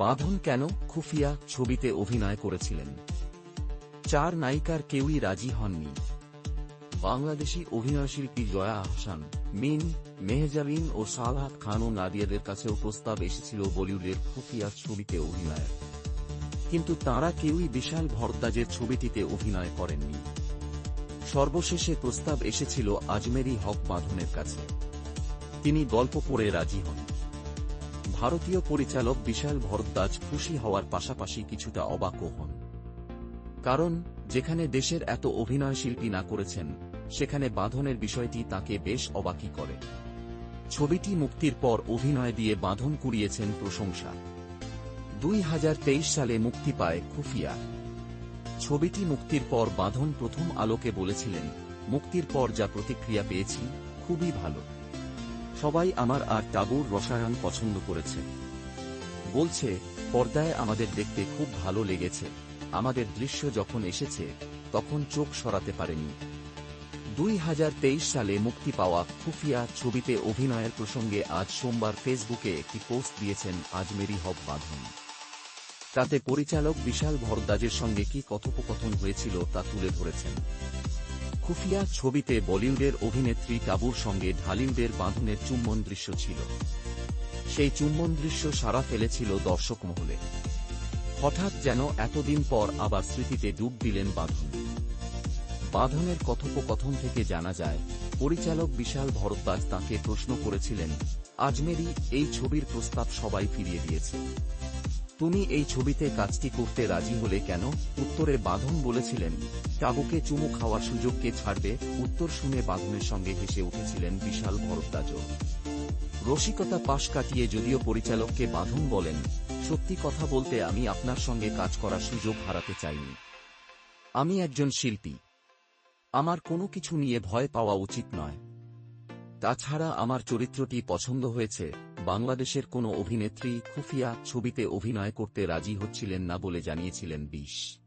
বাঁধন কেন খুফিয়া ছবিতে অভিনয় করেছিলেন? চার নায়িকার কেউই রাজি হননি। বাংলাদেশি অভিনয়শিল্পী জয়া আহসান মিন মেহজাবিন ও সালাহাত খান ও নাদিয়াদের কাছেও প্রস্তাব এসেছিল বলিউডের খুফিয়া ছবিতে অভিনয়ের। কিন্তু তাঁরা কেউই বিশাল ভরদ্বাজের ছবিটিতে অভিনয় করেননি। সর্বশেষে প্রস্তাব এসেছিল আজমেরি হক বাঁধনের কাছে। তিনি গল্প পড়ে রাজি হন। ভারতীয় পরিচালক বিশাল ভরদ্বাজ খুশি হওয়ার পাশাপাশি কিছুটা অবাকও হন। কারণ, যেখানে দেশের এত অভিনয়শিল্পী না করেছেন, সেখানে বাঁধনের বিষয়টি তাকে বেশ অবাকই করে। ছবিটি মুক্তির পর অভিনয় দিয়ে বাঁধন কুড়িয়েছেন প্রশংসা। দুই হাজার তেইশ সালে মুক্তি পায় খুফিয়া। ছবিটি মুক্তির পর বাঁধন প্রথম আলোকে বলেছিলেন, মুক্তির পর যা প্রতিক্রিয়া পেয়েছি, খুবই ভালো। সবাই আমার আর টাবুর রসায়ন পছন্দ করেছে। বলছে, পর্দায় আমাদের দেখতে খুব ভালো লেগেছে। আমাদের দৃশ্য যখন এসেছে, তখন চোখ সরাতে পারেনি। দুই হাজার তেইশ সালে মুক্তি পাওয়া খুফিয়া ছবিতে অভিনয়ের প্রসঙ্গে আজ সোমবার ফেসবুকে একটি পোস্ট দিয়েছেন আজমেরি হক বাঁধন। তাতে পরিচালক বিশাল ভরদ্বাজের সঙ্গে কি কথোপকথন হয়েছিল তা তুলে ধরেছেন। খুফিয়া ছবিতে বলিউডের অভিনেত্রী টাবুর সঙ্গে ঢালিউডের বাঁধনের চুম্বন দৃশ্য ছিল। সেই চুম্বন দৃশ্য সারা ফেলেছিল দর্শক মহলে। হঠাৎ যেন এতদিন পর আবার স্মৃতিতে ডুব দিলেন বাঁধন। বাঁধনের কথোপকথন থেকে জানা যায়, পরিচালক বিশাল ভরদ্বাজ তাঁকে প্রশ্ন করেছিলেন, আজমেরি, এই ছবির প্রস্তাব সবাই ফিরিয়ে দিয়েছে। তুমি এই ছবিতে কাজটি করতে রাজি হলে কেন? উত্তরে বাঁধন বলেছিলেন টাবুকে চুমু খাওয়ার সুযোগকে ছাড়বে? উত্তর শুনে বাঁধনের সঙ্গে হেসে উঠেছিলেন বিশাল ভরদ্বাজও রসিকতা পাশ কাটিয়ে যদিও পরিচালককে বাঁধন বলেন, সত্যি কথা বলতে আমি আপনার সঙ্গে কাজ করার সুযোগ হারাতে চাইনি। আমি একজন শিল্পী। আমার কোনো কিছু নিয়ে ভয় পাওয়া উচিত নয়। তাছাড়া আমার চরিত্রটি পছন্দ হয়েছে, বাংলাদেশের কোনো অভিনেত্রী খুফিয়া ছবিতে অভিনয় করতে রাজি হচ্ছিলেন না বলে জানিয়েছিলেন বিশ।